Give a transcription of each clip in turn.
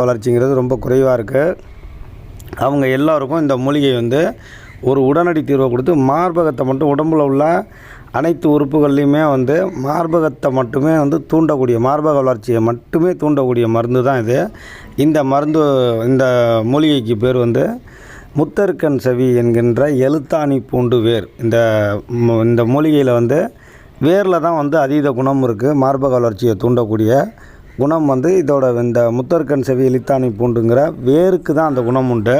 வளர்ச்சிங்கிறது ரொம்ப குறைவாக இருக்குது அவங்க எல்லாருக்கும் இந்த மூலிகை வந்து ஒரு உடனடி தீர்வை கொடுத்து மார்பகத்தை மட்டும் உடம்பில் உள்ள அனைத்து உறுப்புகள்லையுமே வந்து மார்பகத்தை மட்டுமே வந்து தூண்டக்கூடிய மார்பக வளர்ச்சியை மட்டுமே தூண்டக்கூடிய மருந்து தான் இது. இந்த மருந்து இந்த மூலிகைக்கு பேர் வந்து முத்தர்க்கன் செவி என்கின்ற எழுத்தாணி பூண்டு வேர். இந்த இந்த மூலிகையில் வந்து வேரில் தான் வந்து அதீத குணம் இருக்குது மார்பக வளர்ச்சியை தூண்டக்கூடிய குணம் வந்து இதோட இந்த முத்தர்கன் செவி இலித்தானி பூண்டுங்கிற வேருக்கு தான் அந்த குணம் உண்டு.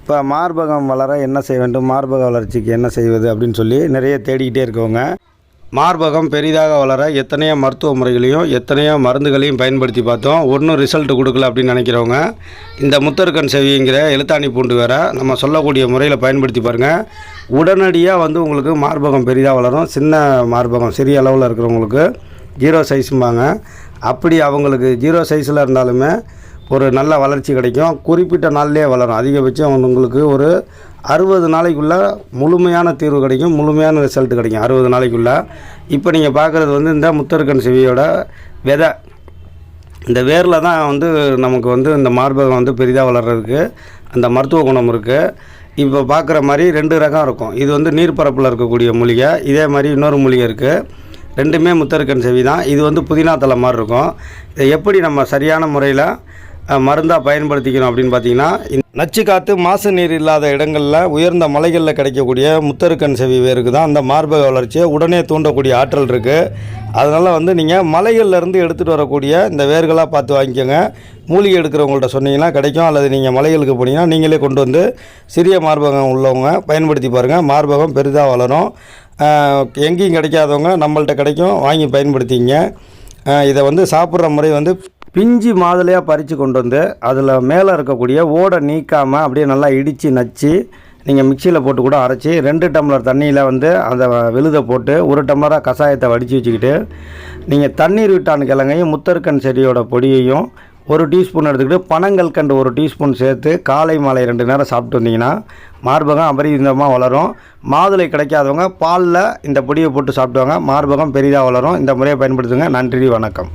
இப்போ மார்பகம் வளர என்ன செய்ய வேண்டும்? மார்பக வளர்ச்சிக்கு என்ன செய்வது அப்படின்னு சொல்லி நிறைய தேடிக்கிட்டே இருக்கவங்க. மார்பகம் பெரிதாக வளர எத்தனையோ மருத்துவ முறைகளையும் எத்தனையோ மருந்துகளையும் பயன்படுத்தி பார்த்தோம். ஒன்றும் ரிசல்ட் கொடுக்கல அப்படின்னு நினைக்கிறவங்க இந்த முத்தர்கன் செவிங்கிற எழுத்தாணி பூண்டு வேற நம்ம சொல்லக்கூடிய முறையில் பயன்படுத்தி பாருங்கள் உடனடியாக வந்து உங்களுக்கு மார்பகம் பெரிதாக வளரும். சின்ன மார்பகம் சிறிய அளவில் இருக்கிறவங்களுக்கு ஜீரோ சைஸும்பாங்க அப்படி அவங்களுக்கு ஜீரோ சைஸில் இருந்தாலுமே ஒரு நல்ல வளர்ச்சி கிடைக்கும். குறிப்பிட்ட நாள்லேயே வளரும். அதிகபட்சம் உங்களுக்கு ஒரு அறுபது நாளைக்குள்ளே முழுமையான தீர்வு கிடைக்கும். முழுமையான ரிசல்ட் கிடைக்கும். அறுபது நாளைக்குள்ளே. இப்போ நீங்கள் பார்க்குறது வந்து இந்த முத்தருக்கன் செவியோட விதை. இந்த வேரில் தான் வந்து நமக்கு வந்து இந்த மார்பகம் வந்து பெரிதாக வளர்கிறதுக்கு அந்த மருத்துவ குணம் இருக்குது இப்போ பார்க்குற மாதிரி ரெண்டு ரகம் இருக்கும். இது வந்து நீர்ப்பரப்பில் இருக்கக்கூடிய மூலிகை. இதே மாதிரி இன்னொரு மூலிகை இருக்குது ரெண்டுமே முத்தருக்கன் செவி தான் இது வந்து புதினா தலை மாதிரி இருக்கும். இதை எப்படி நம்ம சரியான முறையில் மருந்தாக பயன்படுத்திக்கணும் அப்படின்னு பார்த்தீங்கன்னா நச்சு காற்று மாசு நீர் இல்லாத இடங்களில் உயர்ந்த மலைகளில் கிடைக்கக்கூடிய முத்தருக்கன் செவி வேருக்கு தான் அந்த மார்பக வளர்ச்சியை உடனே தூண்டக்கூடிய ஆற்றல் இருக்குது அதனால் வந்து நீங்கள் மலைகள்லேருந்து எடுத்துகிட்டு வரக்கூடிய இந்த வேர்களாக பார்த்து வாங்கிக்கோங்க. மூலிகை எடுக்கிறவங்கள்ட்ட சொன்னீங்கன்னா கிடைக்கும். அல்லது நீங்கள் மலைகளுக்கு போனீங்கன்னா நீங்களே கொண்டு வந்து சிறிய மார்பகம் உள்ளவங்க பயன்படுத்தி பாருங்கள் மார்பகம் பெரிதாக வளரும். எங்கேயும் கிடைக்காதவங்க நம்மள்ட்ட கிடைக்கும். வாங்கி பயன்படுத்திங்க இதை வந்து சாப்பிட்ற முறை வந்து பிஞ்சு மாதுளையாக பறித்து கொண்டு வந்து அதில் மேலே இருக்கக்கூடிய ஓடை நீக்காமல் அப்படியே நல்லா இடித்து நச்சு நீங்கள் மிக்சியில் போட்டு கூட அரைச்சி ரெண்டு டம்ளர் தண்ணியில் வந்து அந்த விழுதை போட்டு ஒரு டம்ளராக கஷாயத்தை வடித்து வச்சுக்கிட்டு நீங்கள் தண்ணீர் விட்டான் கிழங்கையும் முத்தர்கன் செடியோட பொடியையும் ஒரு டீஸ்பூன் எடுத்துக்கிட்டு பனங்கல்கண்டு ஒரு டீஸ்பூன் சேர்த்து காலை மாலை ரெண்டு நேரம் சாப்பிட்டு வந்தீங்கன்னா மார்பகம் அபரிதமாக வளரும். மாதுளை கிடைக்காதவங்க பாலில் இந்த பொடியை போட்டு சாப்பிடுவாங்க. மார்பகம் பெரிதாக வளரும். இந்த முறையை பயன்படுத்துங்க. நன்றி வணக்கம்.